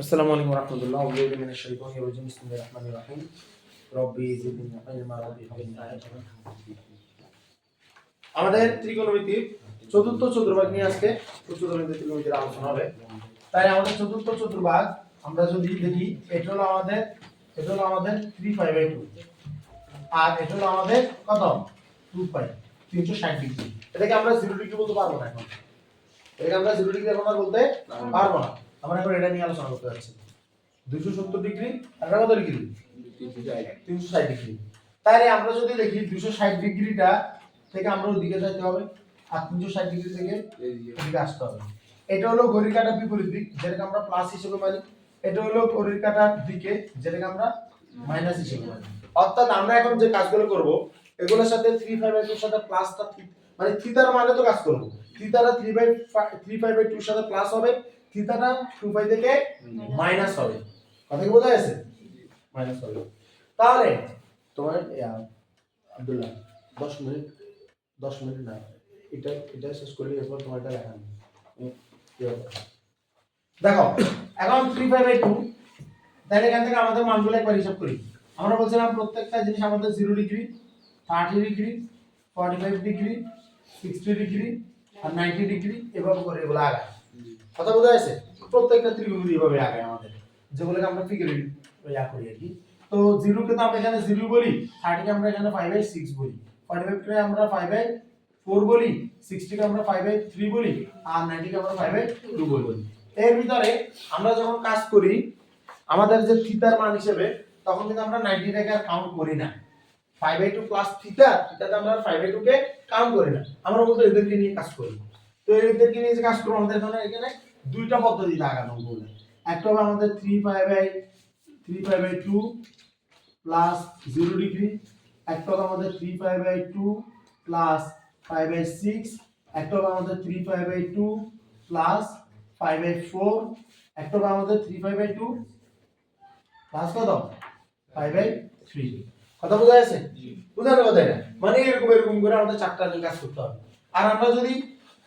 আসসালামু আলাইকুম রহমতুল্লাহ। আউযু মিনাশ শাইতানির রাজিম। বিসমিল্লাহির রহমানির রহিম। রব্বি জিদনি ইলমা রব্বি হাবিবনি আমাদের ত্রিকোণমিতি, চতুর্থ চতুর্ভাগ নিয়ে আজকে চতুর্মিতি ত্রিকোণমিতির আলোচনা হবে। তাই আমাদের চতুর্থ চতুর্ভাগ, আমরা যদি দেখি, এটা হলো আমাদের, এটা হলো আমাদের থ্রি ফাইভ বাই টু আর এটা হলো আমাদের কত? টু ফাইভ তিনশো ষাট ডিগ্রি। এটাকে আমরা জিরো ডিগ্রি বলতে পারব না এখন। এটাকে আমরা জিরো ডিগ্রি এখন বলতে পারব না। আমরা এখন এটা নিয়ে আলোচনা করতে যাচ্ছি। দুইশো সত্তর ডিগ্রি আর কত ডিগ্রি? তিনশো ষাট ডিগ্রি। তাহলে আমরা যদি দেখি দুশো ষাট ডিগ্রিটা থেকে আমরা ওদিকে যেতে হবে আর তিনশো ষাট ডিগ্রি থেকে এদিকে। আসতে হবে। এটা হলো ঘড়ির কাটার বিপরীত দিক যেটাকে আমরা প্লাস হিসেবে মানি। এটা হলো ঘড়ির কাটার দিকে যেটাকে আমরা মাইনাস হিসেবে মানি। অর্থাৎ আমরা এখন যে কাজগুলো করব এগুলোর সাথে থ্রি ফাইভ বাই টুর সাথে প্লাসটা মানে থিতার মানে তো কাজ করব। থিতাটা three by three five by টুর সাথে প্লাস হবে। থিতাটা টু ফাইভ থেকে মাইনাস হবে। কথা কি বোঝা গেছে? মাইনাস হবে। তাহলে তোমার আব্দুল্লাহ দশ মিনিট দশ মিনিট না এটা এটা শেষ করলে এরপর তোমার এটা হবে? দেখো এখন থ্রি ফাইভ বাই টু তাহলে এখান থেকে আমাদের মানগুলো একবার হিসাব করি। আমরা বলছিলাম প্রত্যেকটা জিনিস আমাদের zero degree thirty degree forty five degree sixty degree আর নাইনটি ডিগ্রি এভাবে করে এগুলো আগায়। কথা বোঝা যাচ্ছে প্রত্যেকটা ত্রিভুজ এভাবে আগায় আমাদের। যেগুলোকে আমরা ফিগার ইয়া করি আর কি। তো জিরোকে তো আমরা এখানে জিরো বলি থার্টিকে আমরা এখানে ফাইভ বাই সিক্স বলি। ফর্টি ফাইভকে আমরা ফাইভ বাই ফোর বলি সিক্সটিকে আমরা ফাইভ বাই থ্রি বলি, আর নাইনটিকে আমরা ফাইভ বাই টু বলি। এর ভিতরে আমরা যখন কাজ করি, আমাদের যে থিতার মান হিসেবে, তখন কিন্তু আমরা নাইনটিটাকে আর কাউন্ট করি না। Five by two plus theta থিতাতে আমরা ফাইভ বাই টুকে কাউন্ট করি না। আমরা বলতে এদেরকে নিয়ে কাজ করি। তো এদেরকে নিয়ে যে কাজ করব, আমাদের এখানে দুইটা পদ্ধতি লাগানো বলে। একটা হবে আমাদের three five by three five by two plus zero degree একটা হবে আমাদের three five by two plus five by six একটা হবে আমাদের three five by two plus five by four একটা হবে আমাদের three five by two plus কত? ফাইভ বাই থ্রি কথা বোঝা যাচ্ছে বুঝানো কথা এটা। মানে এরকম এরকম করে আমাদের চারটা নিয়ে কাজ করতে হবে। আর আমরা যদি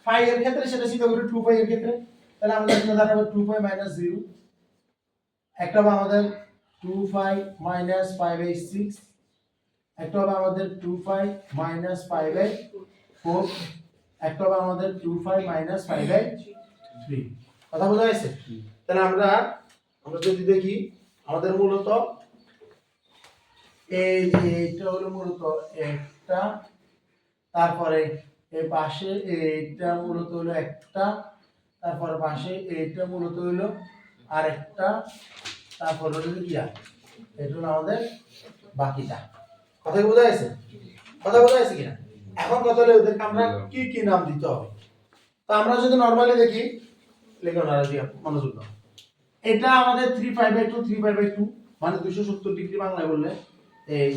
ফাইভ এর ক্ষেত্রে সেটা চিন্তা করি টু ফাইভ এর ক্ষেত্রে তাহলে আমাদের এখানে দাঁড়াবে টু ফাইভ মাইনাস জিরো একটা হবে আমাদের two five minus five by six একটা হবে আমাদের two five minus five by four একটা হবে আমাদের two five minus five by three কথা বোঝা যাচ্ছে তাহলে আমরা আমরা যদি দেখি, আমাদের মূলত এই এইটা হলো মূলত একটা, তারপরে এই পাশে এইটা মূলত হলো একটা। তারপর পাশে এইটা মূলত হলো আরেকটা তারপর হলো গিয়া এটা হলো আমাদের বাকিটা। কথা বোঝা যাচ্ছে কথা বোঝা যাচ্ছে কিনা? এখন কথা হলো ওদেরকে আমরা কি কি নাম দিতে হবে? তো আমরা যদি নর্মালি দেখি লিখুন আর দিয়া মনোযোগ দাও। এটা আমাদের three five by two three five by two মানে দুশো সত্তর ডিগ্রি বাংলায় বললে এই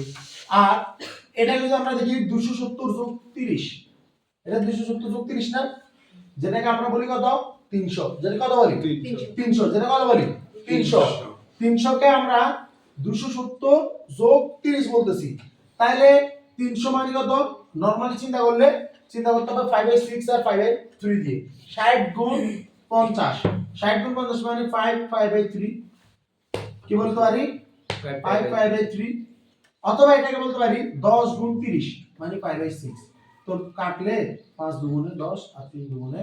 আর এটা যদি আমরা দেখি দুশো সত্তর যোগ তিরিশ এটা দুশো সত্তর যোগ তিরিশ না? যেটাকে আমরা বলি কত? তিনশো যেটা কত বলি? তিনশো। যেটা কত বলি? তিনশো। তিনশোকে আমরা দুশো সত্তর যোগ তিরিশ বলতেছি। তাহলে তিনশো মানে কত? নর্মালি চিন্তা করলে চিন্তা করতে হবে ফাইভ বাই সিক্স আর ফাইভ বাই থ্রি দিয়ে। ষাট গুণ পঞ্চাশ। ষাট গুণ পঞ্চাশ মানে ফাইভ ফাইভ বাই থ্রি কি বলতে পারি? ফাইভ ফাইভ বাই থ্রি অথবা এটাকে বলতে পারি দশ গুণ তিরিশ মানে ফাইভ বাই সিক্স তো কাটলে পাঁচ দুগুণে দশ আর তিন দুগুণে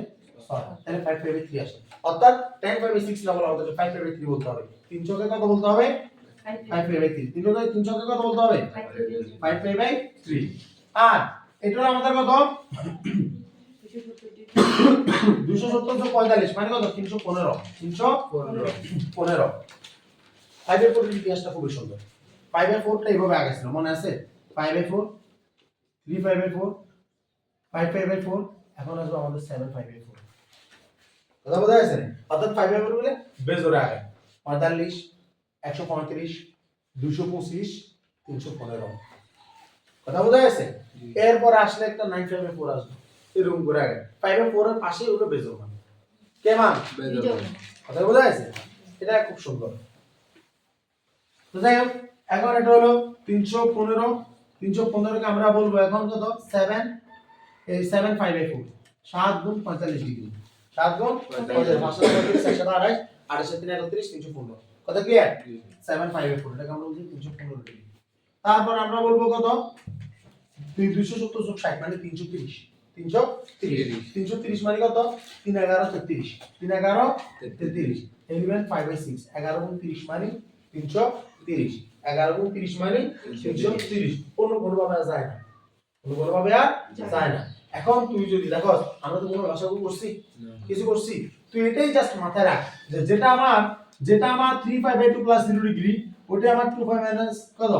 তাহলে ফাইভ ফাইভ থ্রি আসে। অর্থাৎ টেন ফাইভ সিক্স না বলা ফাইভ ফাইভ থ্রি বলতে হবে। তিনশোকে কত বলতে হবে? ফাইভ ফাইভ থ্রি তিনশোকে তিনশোকে কত বলতে হবে? ফাইভ ফাইভ বাই থ্রি আর এটা আমাদের কত? দুশো সত্তর পঁয়তাল্লিশ। মানে কত? তিনশো পনেরো। তিনশো পনেরো। ফাইভের ফোরের ইতিহাসটা খুবই সুন্দর। ফাইভের ফোরটা এইভাবে আগে ছিল। মনে আছে? Five by four three five by four five five by four এখন আসবে আমাদের সেভেন ফাইভ বাই ফোর কথা বোঝা গেছে? অর্থাৎ ফাইভ ফোর বলে বেশ ধরে আগে। পঁয়তাল্লিশ একশো পঁয়ত্রিশ দুশো পঁচিশ তিনশো পনেরো। কথা বোঝা গেছে? এরপর আসলে একটা নাইন ফাইভ ফোর আসবে। এরকম করে আগে। ফাইভ ফোর এর পাশেই ওটা বেজো মান? কে মান কথা বোঝা গেছে? এটা খুব সুন্দর। তো যাই হোক এখন এটা হলো তিনশো পনেরো। তিনশো পনেরোকে আমরা বলব এখন কত? সেভেন এই সেভেন ফাইভ ফোর সাত গুণ পঁয়তাল্লিশ ডিগ্রি। সাত গুণ? পাঁচশো পঁয়ত্রিশ আড়াইশ আড়াইশো তিন একত্রিশ তিনশো পনেরো। কত ক্লিয়ার সেভেন ফাইভ ফোর এটাকে আমরা বলছি তিনশো পনেরো ডিগ্রি তারপর আমরা বলব কত? দুই দুইশো সত্তর যোগ ষাট মানে তিনশো তিরিশ। তিনশো তিরিশ। তিনশো তিরিশ মানে কত? তিন এগারো তেত্রিশ। তিন এগারো তেত্রিশ। ইলেভেন ফাইভ বাই সিক্স এগারো গুণ তিরিশ মানে তিনশো তিরিশ। এগারো গুণ তিরিশ মানে তিনশো তিরিশ। কোনো কোনোভাবে আর যায় না। কোনো কোনোভাবে আর যায় না। এখন তুই যদি দেখো আমরা তো কোনো ভাষা করছি? কিছু করছি? তুই এটাই জাস্ট মাথায় রাখ যে যেটা আমার যেটা আমার three five by two plus zero degree ওটা আমার টু ফাইভ মাইনাস কত?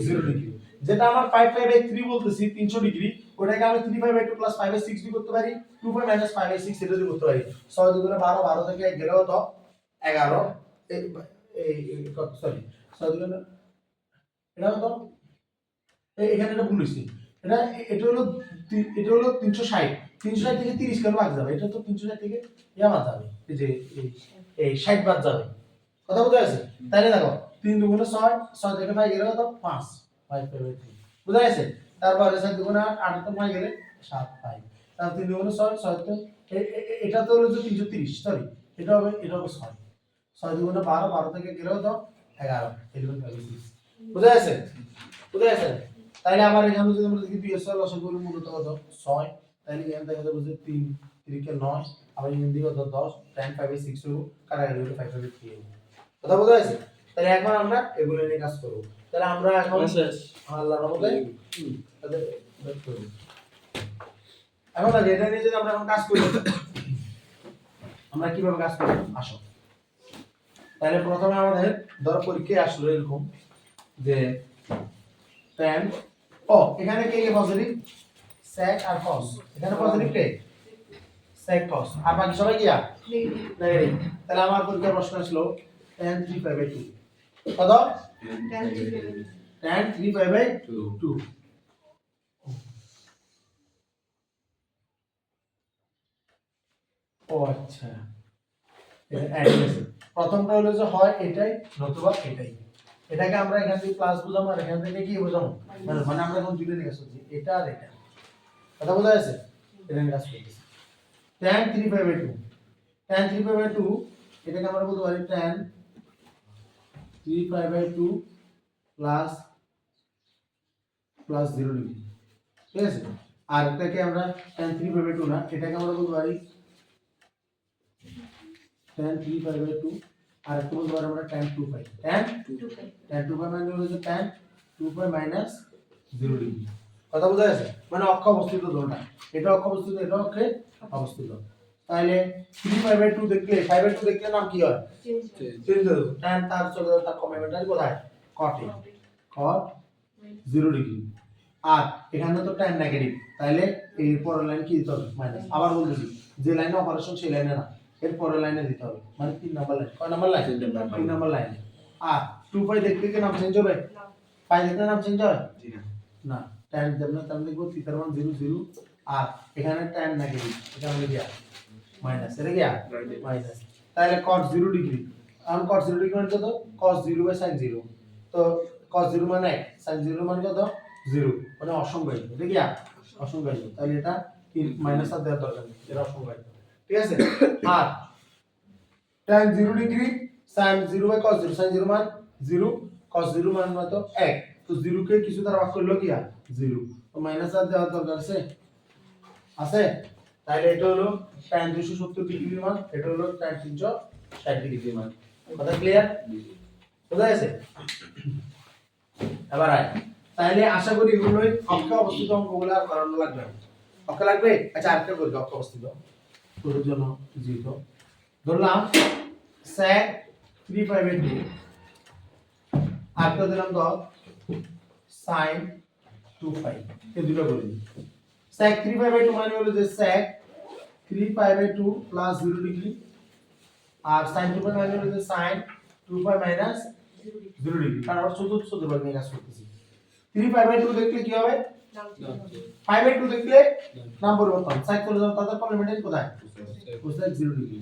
জিরো ডিগ্রি যেটা আমার ফাইভ ফাইভ বাই থ্রি বলতেছি তিনশো ডিগ্রি ওটাকে আমি three five by two plus five by six দিয়ে করতে পারি two five minus five by six এটা দিয়ে করতে পারি। ছয় দুগুণে বারো বারো থেকে গেলে কত এগারো। সরি ছয় দুগুণে এটা কত? এই- এখানে এটা ভুল হয়েছে। এটা এটা হলো এটা হলো তিনশো ষাট। তিনশো ষাট থেকে তিরিশ কেন বাদ যাবে? এটা তো তিনশো ষাট থেকে ইয়া বাদ যাবে। এই যে, এই- ষাট বাদ যাবে। কথা বুঝতে আছে তাহলে দেখো, তিন দুগুণে ছয় ছয় থেকে ফাইভ গেলে কত? পাঁচ। ফাইভ ফাইভ থ্রি বুঝা গেছে? তারপরে সাত দুগুণে আট আট তো ফাইভ গেলে সাত ফাইভ তারপর তিন দুগুণে ছয় ছয় তো এটা তো হলো তিনশো তিরিশ সরি এটা হবে এটা হবে ছয়। ছয় দুগুণে বারো বারো থেকে গেলেও তো এগারো। সিক্স বুঝা গেছে? বুঝা গেছে? তাহলে আবার এখানে যদি আমরা দেখি বিএসএল লসক করি মূলত কত ছয়। তাহলে এখানে দেখা যাবে যে তিন তিরিকে নয়। আবার এখান দিকে কত দশ টেন ফাইভে সিক্স হব কাটাকাটি হলে ফাইভ ফাইভে থ্রি হব কথা বোঝা গেছে? তাহলে এখন আমরা এগুলো নিয়ে কাজ করব। তাহলে আমরা এখন আল্লাহর রহমতে করব। এখন দেখো, এটা নিয়ে যদি আমরা এখন কাজ করি আমরা কীভাবে কাজ করব? আসো। তাহলে প্রথমে আমাদের ধরো পরীক্ষায় আসলো এরকম যে tan ও এখানে কে কে পজিটিভ sec আর cos এখানে পজিটিভ কে? Sec cos আর বাকি সবাই কি আর? নেগেটিভ তাহলে আমার পরীক্ষার প্রশ্ন আসলো। Tan 3 pi by 2 কত? Tan 3 pi by 2 ও আচ্ছা। প্রথমটা হলো যে হয় এটাই নতুবা এটাই। এটাকে আমরা এখান থেকে প্লাস বুঝাবো আর এখান থেকে কি বুঝাবো? মানে আমরা এখন দুটো নিয়ে আসছি এটা আর এটা। কথা বোঝা যাচ্ছে এটা কাজ করতেছি tan 3 pi by 2 tan 3 pi by 2 এটাকে আমরা বলতে পারি tan 3 pi by 2 plus plus 0 degree ঠিক আছে? আর এটাকে আমরা tan 3 pi by 2 না, এটাকে আমরা বলতে পারি tan 3 pi by 2 আর একটু বলতে পারি আমরা tan 2 pi tan tan 2 pi মানে হলো যে tan 2 pi মাইনাস 0 ডিগ্রি কথা বোঝা যাচ্ছে মানে অক্ষ অবস্থিত দোলনা এটা অক্ষ অবস্থিত এটা অক্ষে অবস্থিত। তাহলে 3 pi by 2 দেখলে 5 by 2 দেখলে নাম কি হয়? চেঞ্জ হয়ে। Tan তার চলে যাবে তার কমপ্লিমেন্টারি কোথায়? cot এ। cot 0 ডিগ্রি আর এখানে তো tan নেগেটিভ তাহলে এর পরের লাইন কি? দিতে হবে মাইনাস আবার বলতেছি যে লাইনে অপারেশন সেই লাইনে না। এর পরের লাইনে দিতে হবে। মানে তিন নাম্বার লাইন। কয় নাম্বার লাইন? তিন নাম্বার লাইন। আর টু পাই দেখতে কি নাম চেঞ্জ হবে? পাই দেখতে নাম চেঞ্জ হয়? না। tan যেমন তার লিখব থিটার মান 0 0 আর এখানে tan নেগেটিভ এটা আমরা গিয়া মাইনাস এটা গিয়া মাইনাস তাহলে cos 0 ডিগ্রি এখন cos 0 ডিগ্রি মানে কত? cos 0 বাই sin 0 তো cos 0 মানে 1 sin 0 মানে কত? জিরো মানে অসংজ্ঞায়িত। এটা গিয়া অসংজ্ঞায়িত। তাহলে এটা মাইনাস আর দেওয়ার দরকার নেই। এটা অসংজ্ঞায়িত। ঠিক আছে? আর tan 0 degree sin 0 by cos 0 sin 0 মান 0 cos 0 মান কত 1 তো 0 কে কিছু দ্বারা ভাগ করল কি 0 তো মাইনাস আর দেওয়ার দরকার আছে? আছে? তাহলে এটা হলো tan 270 ডিগ্রি মান এটা হলো tan 360 ডিগ্রি মান। কথা ক্লিয়ার বোঝা গেছে? এবার আয়। তাহলে আশা করি এগুলোই অক্ষে অবস্থিত অঙ্কগুলো আর করানো লাগবে না। লাগবে? আচ্ছা আরেকটা করি অক্ষে অবস্থিত। তোর জন্য জিরো ধরলাম স্যাক থ্রি এইট টু আরেকটা দিলাম তো সাইন টু ফাইভ এই দুটো করে দিই। Sec three five by two মানে হলো যে sec three five by two plus zero degree R sine two five মানে হলো যে sine two five minus zero degree কারণ আমরা চতুর্থ চতুর্ভাগ নিয়ে কাজ করতেছি। থ্রি ফাইভ বাই টু দেখলে কি হবে? ফাইভ বাই টু দেখলে নাম পরিবর্তন সাইন চলে যাবে তাদের কমপ্লিমেন্টারি কোথায় cosine zero degree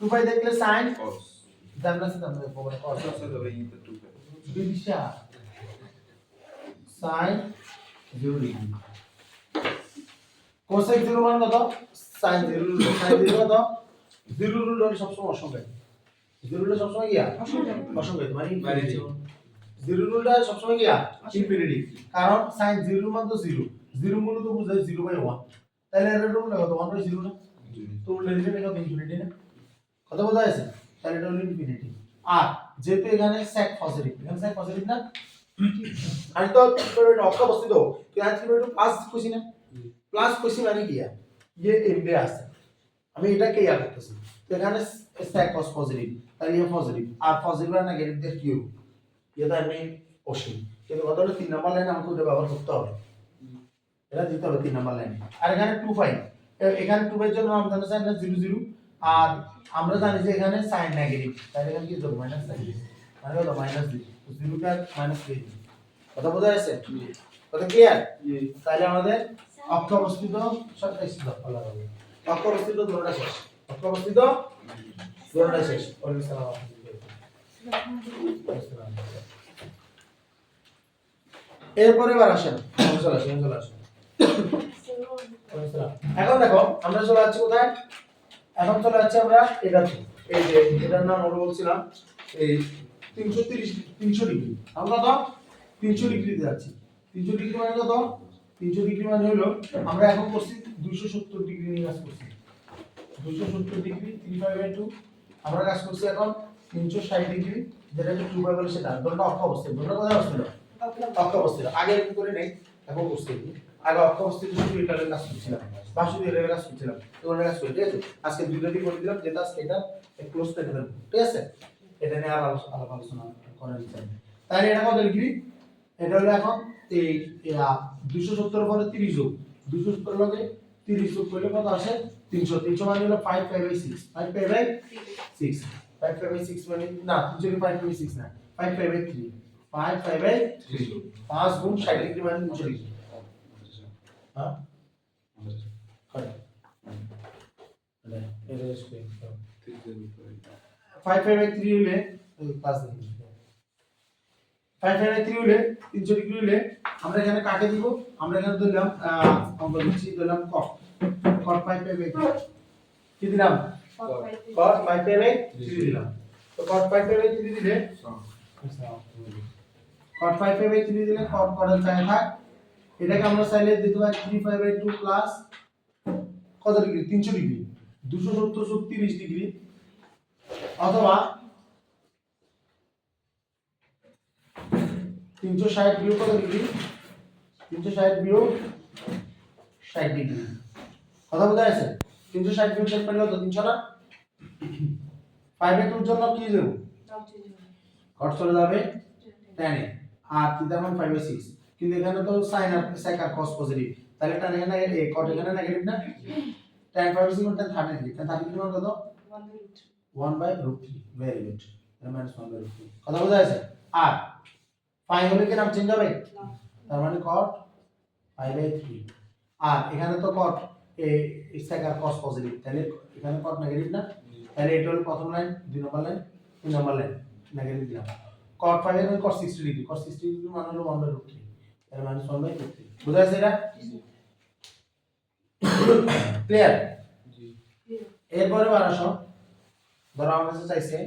two five দেখলে সাইন জানলা সে জানলা পরে cos Bidisha sine zero degree cosine zero মান কত? Sine zero root sine zero কত? জিরো রুট হলে সবসময় অসংখ্যায় জিরো রুট সবসময় গিয়া অসংখ্যায় মানে ইনফিনিটি জিরো রুটটা সবসময় গিয়া ইনফিনিটি। কারণ সাইন জিরো মান তো জিরো। জিরো মূলত বোঝায় জিরো বাই ওয়ান তাহলে এর রুট কত ওয়ান বাই জিরো না তো উল্টে দিলে এটা কত ইনফিনিটি না? কথা বোঝা যাচ্ছে তাহলে এটা হলো ইনফিনিটি আর যেহেতু এখানে sec পজিটিভ এখানে sec পজিটিভ না? আমি তো এটা অক্ষ অবস্থিত। ক্লাস কি একটু প্লাস খুশি না প্লাস খুশি মানে কি ইয়ে এমডে আছে। আমি এটাকে ইয়া করতেছি। তো এখানে cos পজিটিভ তাহলে ইয়ে পজিটিভ আর পজিটিভ আর নেগেটিভ দিয়ে কিউ এটা আমি অসীম কিন্তু কথা হলো তিন নাম্বার লাইনে আমাকে ওটা ব্যবহার করতে হবে। এটা দিতে হবে তিন নাম্বার লাইনে আর এখানে টু ফাইভ এখানে টু ফাইভ জন্য আমরা জানি না জিরো জিরো আর আমরা জানি যে এখানে সাইন নেগেটিভ তাহলে এখানে কি দেবো মাইনাস সাইন মানে কত মাইনাস দিই জিরোটা মাইনাস দিয়ে দিই কথা বোঝা যাচ্ছে কথা ক্লিয়ার তাহলে আমাদের অক্ষ অবস্থিত সব স্থিত আলাদা হবে অক্ষ অবস্থিত দুটোটা শেষ। অক্ষ অবস্থিত দুটোটা শেষ। ওয়ালাইকুম সালাম। এরপরে এবার আসেন। চলে আসেন চলে আসেন। এখন দেখো আমরা চলে যাচ্ছি কোথায়? এখন চলে যাচ্ছি আমরা এটাতে এই যে এটার নাম আমরা বলছিলাম এই তিনশো তিরিশ তিনশো ডিগ্রি। আমরা তো তিনশো ডিগ্রিতে যাচ্ছি। তিনশো ডিগ্রি মানে কত? তিনশো ডিগ্রি মানে হলো আমরা এখন করছি দুইশো সত্তর ডিগ্রি নিয়ে কাজ করছি। দুইশো সত্তর degree three five by two আমরা কাজ করছি এখন তিনশো ষাট ডিগ্রি, যেটা টু ফাইভ বলে সেটা দুটো অক্ষ অবস্থিত দুটো কোথায় অবস্থিত? অক্ষ অবস্থিত, আগে এরকম করে নেই, এখন করছি আগে অক্ষ অবস্থিত শুধু এটার কাজ করছিলাম বা শুধু কাজ করছিলাম তো ওটার কাজ করি, ঠিক আছে? আজকে দিয়ে করে দিলাম, যেটা আজকে এটা ক্লোজ করে দেবেন, ঠিক আছে? এটা নিয়ে আর আলাপ আলোচনা করার ইচ্ছা তাহলে এটা কত ডিগ্রি? এটা হলো এখন এই দুশো সত্তর পরে তিরিশ যোগ দুশো সত্তর লগে তিরিশ যোগ করলে কত আসে? তিনশো তিনশো মানে হলো five five by six five five by six five five by six মানে না তিনশো ফাইভ ফাইভ সিক্স না five five by three five five by three পাঁচ গুণ ষাট ডিগ্রি মানে ডিগ্রি হ্যাঁ? ফাইভ ফাইভ বাই থ্রি হলে পাঁচ ফাইভ ফাইভ বাই থ্রি হলে তিনশো ডিগ্রি আমরা এখানে কাকে দিব? আমরা এখানে ধরলাম আমরা ধরলাম cot cot five five by কি দিলাম? Cot five five by three দিলাম। তো cot five five by three দিলে? Cot five five by three দিলে কট কটের চাই থাক এটাকে আমরা চাইলে দিতে পারি three five by two plus কত ডিগ্রি তিনশো ডিগ্রি দুশো সত্তর যোগ তিরিশ ডিগ্রি অথবা তিনশো ষাট বিয়োগ কত ডিগ্রি তিনশো ষাট বিয়োগ ষাট ডিগ্রি কথা বোঝা তিনশো ষাট বিয়োগ ষাট মানে কত? তিনশো না? ফাইভ এ টুর জন্য কি দেবো কট চলে যাবে? টেনে আর থিটা মান ফাইভ সিক্স কিন্তু এখানে তো সাইন আর সেক আর কস পজিটিভ তাহলে tan এখানে এই কট এখানে নেগেটিভ না? tan five six tan thirty degree tan thirty degree কত? One by root three very good minus one by root three কথা বোঝা যাচ্ছে আর ফাইভ হলে কি নাম চেঞ্জ হবে? তার মানে কট ফাইভ বাই থ্রি আর এখানে তো কট এই সেক আর কস পজিটিভ তাহলে এখানে কট নেগেটিভ না? তাহলে এটা হলো প্রথম লাইন, দুই নম্বর লাইন, তিন নম্বর লাইন নেগেটিভ দিলাম। কট ফাইভ এর মানে cot sixty degree cot sixty degree মানে হলো ওয়ান বাই রুট থ্রি তাহলে minus one by root three বোঝা যাচ্ছে এটা? ক্লিয়ার এরপরে বার আসো। ধরো আমার কাছে চাইছে।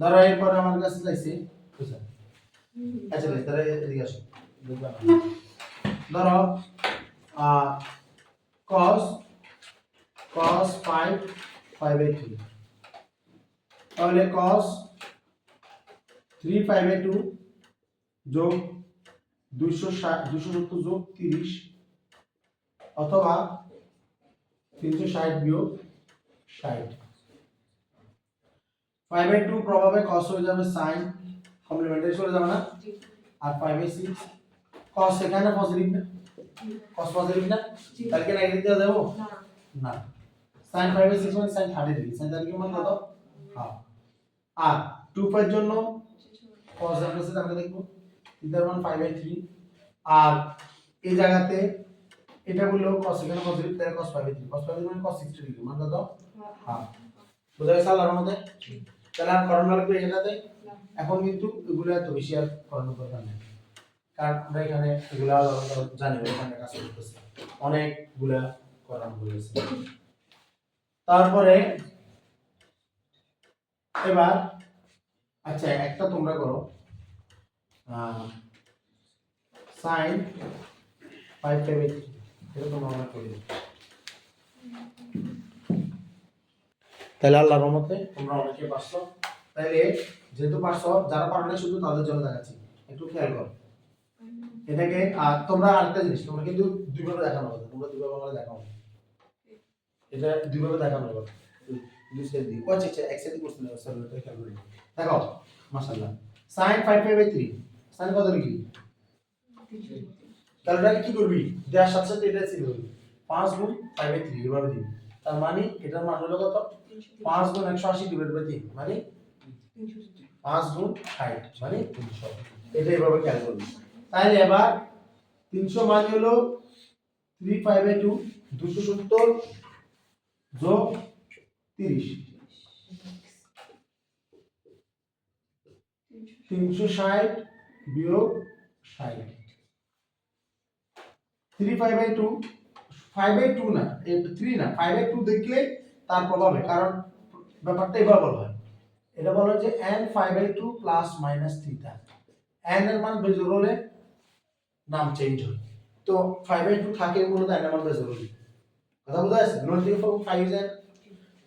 ধরো এরপরে আমার কাছে চাইছে। বুঝা? আচ্ছা তাহলে এদিকে আসো। ধরো cos cos 5 5 বাই 3 তাহলে cos 3 5 বাই 2 যোগ 260 270 যোগ 30 অথবা 360 বিয়োগ 60 5 বাই 2 প্রভাবে cos হয়ে যাবে sin কমপ্লিমেন্টারি চলে যাবে না? আর 5 বাই 6 cos এখানে পজিটিভ cos পজিটিভ না তাহলে কি নেগেটিভ দেওয়া যাব না। Sin 5 বাই 6 মানে sin 30 ডিগ্রি sin 30 ডিগ্রি মানে কত? হাফ আর 2 পাই জন্য cos এর কাছে আমরা দেখব। থিটার মান 5 বাই 3 আর এই জায়গাতে এটা বলল cos এখানে পজিটিভ তাহলে cos 5 বাই 3 cos 5 বাই 3 মানে cos 60 ডিগ্রি মানে কত? হাফ বোঝা গেছে আল্লাহর মধ্যে তাহলে আর করণ লাগবে এটাতে এখন কিন্তু এগুলো এত বেশি আর করানোর দরকার নেই। কারণ আমরা এখানে এগুলা জানি এখানে কাজ করতেছে। অনেকগুলা করানো হয়েছে তারপরে এবার আচ্ছা একটা তোমরা করো। সাইন ফাইভ ফাইভ এটা তোমরা আমরা করে তাহলে আল্লাহর রহমতে তোমরা অনেকে পারছ। তাহলে যেহেতু পারছ, যারা পারো না শুধু তাদের জন্য দেখাচ্ছি। একটু খেয়াল করো। এটাকে, আর তোমরা আরেকটা জিনিস, তোমরা কিন্তু দুইভাবে দেখানো হবে, তোমরা দুইভাবে করে দেখাও। এটা দুইভাবে দেখানো হবে। দুই। সাইড দিয়ে আচ্ছা আচ্ছা এক সাইড হবে স্যার এটা খেয়াল করে। দেখো মাশাআল্লাহ। Sin 5 5 3 sin কত তাহলে এটা কি করবি? দেওয়ার সাথে সাথে এটা ছিল 5 গুণ 5 বাই 3 এভাবে দিবি তার মানে এটার মান হলো কত? 5 গুণ 180 ডিভাইড বাই 3 মানে? 5 গুণ 60 মানে 300 এটা এভাবে খেয়াল করবি তাহলে এবার 300 মানে হলো 3 5 বাই 2 270 যোগ 30 360 বিয়োগ 60 3 5 বাই 2 5 বাই 2 না 3 না 5 বাই 2 দেখলে তারপর হবে, কারণ ব্যাপারটা এবার বলা হয়। এটা বলা হয় যে n 5 by 2 plus minus theta n এর মান বেজোর হলে নাম চেঞ্জ হয়। তো 5 বাই 2 থাকে মূলত বেজোর হলে কথা বোঝা যাচ্ছে? নোট দিয়ে ফর্ম 5 এর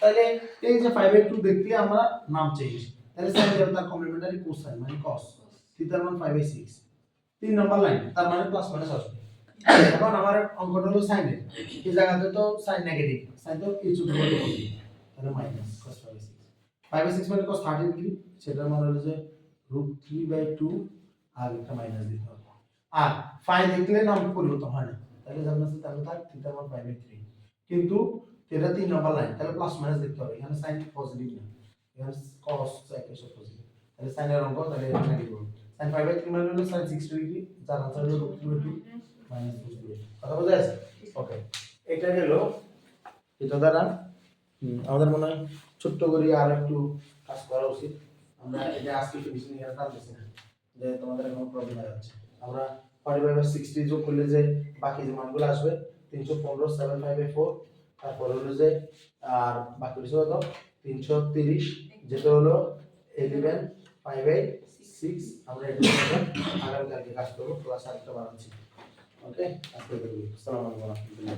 তাহলে এই যে 5 বাই 2 দেখলে আমরা নাম চেঞ্জ তাহলে সাইন দেব তার কমপ্লিমেন্টারি কোসাইন মানে cos থিটার মান 5 বাই 6 তিন নম্বর লাইন তার মানে প্লাস মাইনাস আসবে এখন আমার অঙ্কটা হলো সাইন এই জায়গাতে তো সাইন নেগেটিভ সাইন তো বলে তাহলে মাইনাস 5 বাই 6 5 বাই 6 মানে cos 30 ডিগ্রি সেটার মানে হলো যে রুট 3 বাই 2 আর একটা মাইনাস দিতে হবে। আর ফাই দেখলে নাম পরিবর্তন হয় না। তাহলে জানতে তাহলে থাক থিটা মান 5 বাই 3 কিন্তু এটা তিন নম্বর লাইন তাহলে প্লাস মাইনাস দেখতে হবে। এখানে সাইন পজিটিভ না। এখানে একই সব পজিটিভ তাহলে সাইনের অঙ্ক, তাহলে নেগেটিভ হবে সাইন 5 বাই 3 মানে হলো সাইন 60 ডিগ্রি যার আনসার হলো রুট 3 বাই 2 মাইনাস 2 বাই কথা বোঝা যাচ্ছে ওকে এটা গেল এটা দ্বারা আমাদের মনে হয় ছোট্ট করে আর একটু কাজ করা উচিত। আমরা এটা আজকে ফিনিশিং এর টানতেছি না। যে তোমাদের কোনো প্রবলেম হয়ে আমরা 45 বাই 60 যোগ করলে যে বাকি যে মানগুলো আসবে 315 7 5 বাই 4 তারপর হলো যে, আর বাকি রয়েছে কত? 330 যেটা হলো 11 5 বাই 6 আমরা এটা আগামীকালকে কাজ করব ক্লাস আরেকটা বানাচ্ছি ওকে আজকে দেখবি আসসালামু আলাইকুম। ওয়া রাহমাতুল্লাহ